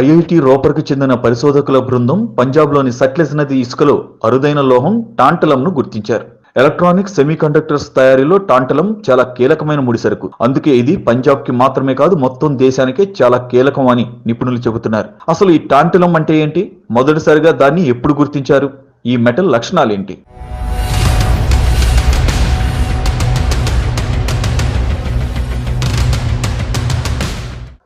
IIT రోపర్కు చెందిన పరిశోధకుల బృందం పంజాబ్లోని సట్లెజ్ నది ఇసుకలో అరుదైన లోహం టాంటలంను గుర్తించారు. ఎలక్ట్రానిక్ సెమీకండక్టర్స్ తయారీలో టాంటలం చాలా కీలకమైన ముడిసరుకు. అందుకే ఇది పంజాబ్కి మాత్రమే కాదు మొత్తం దేశానికే చాలా కీలకం అని నిపుణులు చెబుతున్నారు. అసలు ఈ టాంటలం అంటే ఏంటి? మొదటిసారిగా దాన్ని ఎప్పుడు గుర్తించారు? ఈ మెటల్ లక్షణాలేంటి?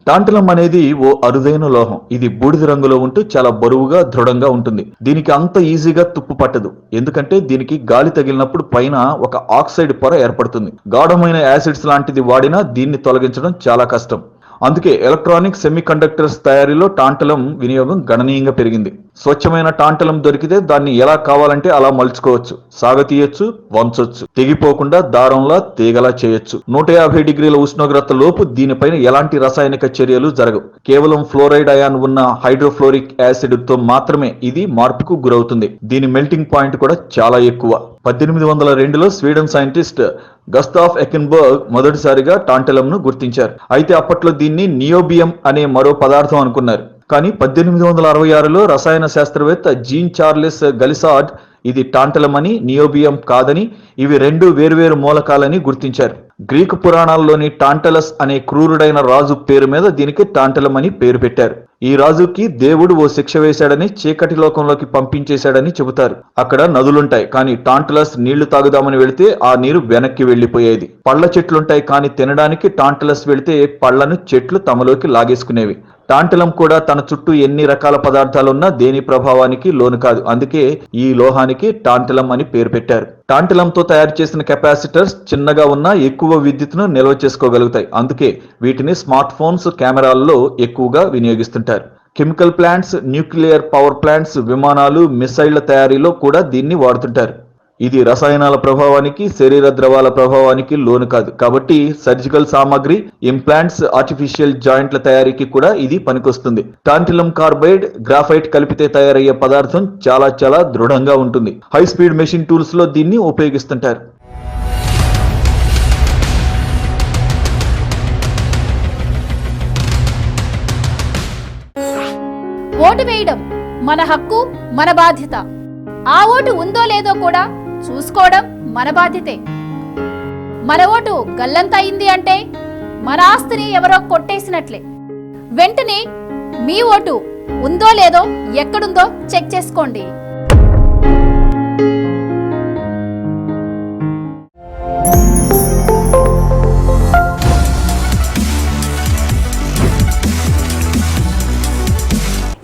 టాంటలం అనేది ఓ అరుదైన లోహం. ఇది బూడిద రంగులో ఉంటూ చాలా బరువుగా దృఢంగా ఉంటుంది. దీనికి అంత ఈజీగా తుప్పు పట్టదు. ఎందుకంటే దీనికి గాలి తగిలినప్పుడు పైన ఒక ఆక్సైడ్ పొర ఏర్పడుతుంది. గాఢమైన యాసిడ్స్ లాంటిది వాడినా దీన్ని తొలగించడం చాలా కష్టం. అందుకే ఎలక్ట్రానిక్ సెమీకండక్టర్స్ తయారీలో టాంటలం వినియోగం గణనీయంగా పెరిగింది. స్వచ్ఛమైన టాంటలం దొరికితే దాన్ని ఎలా కావాలంటే అలా మలుచుకోవచ్చు. సాగతీయొచ్చు వంచొచ్చు. తెగిపోకుండా దారంలా తీగలా చేయొచ్చు. నూట యాభై డిగ్రీల ఉష్ణోగ్రత లోపు దీనిపైన ఎలాంటి రసాయనిక చర్యలు జరగవు. కేవలం ఫ్లోరైడ్ అయాన్ ఉన్న హైడ్రోఫ్లోరిక్ యాసిడ్తో మాత్రమే ఇది మార్పుకు గురవుతుంది. దీని మెల్టింగ్ పాయింట్ కూడా చాలా ఎక్కువ. పద్దెనిమిది వందల రెండులో స్వీడన్ సైంటిస్ట్ గస్తాఫ్ ఎకెన్బర్గ్ మొదటిసారిగా టాంటలంను గుర్తించారు. అయితే అప్పట్లో దీన్ని నియోబియం అనే మరో పదార్థం అనుకున్నారు. కానీ పద్దెనిమిది వందల అరవై ఆరులో రసాయన శాస్త్రవేత్త జీన్ చార్లెస్ గలిసాడ్ ఇది టాంటలం అని నియోబియం కాదని ఇవి రెండు వేర్వేరు మూలకాలని గుర్తించారు. గ్రీకు పురాణాల్లోని టాంటలస్ అనే క్రూరుడైన రాజు పేరు మీద దీనికి టాంటలం అని పేరు పెట్టారు. ఈ రాజుకి దేవుడు ఓ శిక్ష వేశాడని చీకటి లోకంలోకి పంపించేశాడని చెబుతారు. అక్కడ నదులుంటాయి కానీ టాంటలస్ నీళ్ళు తాగుదామని వెళితే ఆ నీరు వెనక్కి వెళ్ళిపోయేది పళ్ళ చెట్లుంటాయి కానీ తినడానికి టాంటలస్ వెళితే పళ్ళను చెట్లు తమలోకి లాగేసుకునేవి. టాంటలం కూడా తన చుట్టూ ఎన్ని రకాల పదార్థాలున్నా దేని ప్రభావానికి లోను కాదు. అందుకే ఈ లోహానికి టాంటలం అని పేరు పెట్టారు. టాంటలంతో తయారు చేసిన కెపాసిటర్స్ చిన్నగా ఉన్నా ఎక్కువ విద్యుత్ను నిల్వ చేసుకోగలుగుతాయి. అందుకే వీటిని స్మార్ట్ ఫోన్స్ కెమెరాల్లో ఎక్కువగా వినియోగిస్తుంటారు. Chemical plants nuclear power plants విమానాలు మిసైళ్ళ తయారీలో కూడా దీన్ని వాడుతుంటారు. ఇది రసాయనాల ప్రభావానికి శరీర ద్రవాల ప్రభావానికి లోను కాదు. కాబట్టి సర్జికల్ సామాగ్రి ఇంప్లాంట్స్ ఆర్టిఫిషియల్ జాయింట్ల తయారీకి కూడా ఇది పనికొస్తుంది. టాంటిలం కార్బైడ్ గ్రాఫైట్ కలిపితే తయారయ్యే పదార్థం చాలా చాలా దృఢంగా ఉంటుంది. హై స్పీడ్ మెషిన్ టూల్స్లో దీన్ని ఉపయోగిస్తుంటారు. ఓటు వేయడం మన హక్కు మన బాధ్యత. ఆ ఓటు ఉందో లేదో కూడా చూసుకోవడం మన బాధ్యతే. మన ఓటు గల్లంతయింది అంటే మన ఆస్తిని ఎవరో కొట్టేసినట్లే. వెంటనే మీ ఓటు ఉందో లేదో ఎక్కడుందో చెక్ చేసుకోండి.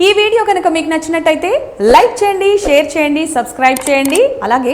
ఈ వీడియో కనుక మీకు నచ్చినట్టయితే లైక్ చేయండి షేర్ చేయండి సబ్స్క్రైబ్ చేయండి. అలాగే